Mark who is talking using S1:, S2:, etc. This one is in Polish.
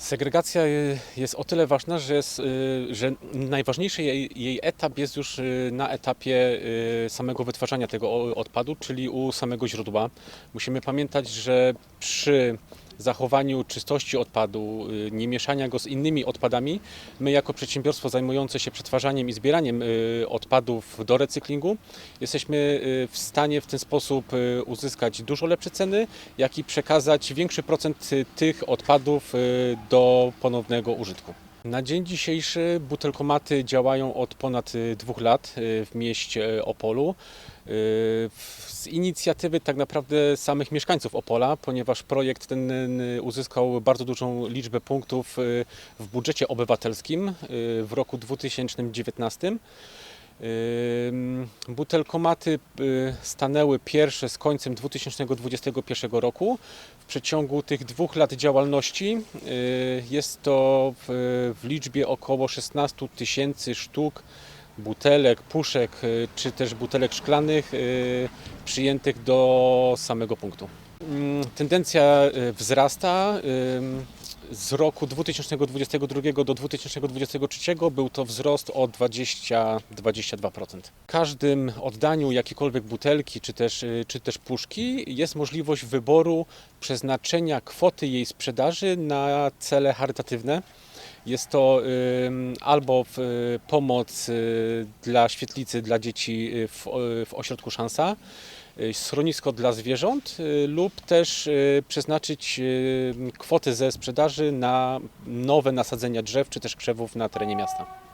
S1: Segregacja y, jest o tyle ważna, że, jest, y, że najważniejszy jej, jej etap jest już y, na etapie samego wytwarzania tego odpadu, czyli u samego źródła. Musimy pamiętać, że przy zachowaniu czystości odpadu, y, nie mieszania go z innymi odpadami, my jako przedsiębiorstwo zajmujące się przetwarzaniem i zbieraniem y, odpadów do recyklingu jesteśmy y, w stanie w ten sposób uzyskać dużo lepsze ceny, jak i przekazać większy procent tych odpadów do ponownego użytku. Na dzień dzisiejszy butelkomaty działają od ponad dwóch lat w mieście Opolu. Y, Z inicjatywy tak naprawdę samych mieszkańców Opola, ponieważ projekt ten uzyskał bardzo dużą liczbę punktów y, w budżecie obywatelskim y, w roku 2019. Ym, Butelkomaty stanęły pierwsze z końcem 2021 roku. W przeciągu tych dwóch lat działalności jest to w liczbie około 16 tysięcy sztuk butelek, puszek y, czy też butelek szklanych y, przyjętych do samego punktu. Ym, Tendencja y, wzrasta. Z roku 2022 do 2023 był to wzrost o 20-22%. W każdym oddaniu jakiejkolwiek butelki czy też, czy też puszki jest możliwość wyboru przeznaczenia kwoty jej sprzedaży na cele charytatywne. Jest to albo y, pomoc y, dla świetlicy dla dzieci y, w, ośrodku Szansa, schronisko dla zwierząt lub też przeznaczyć y, kwotę ze sprzedaży na nowe nasadzenia drzew czy też krzewów na terenie miasta.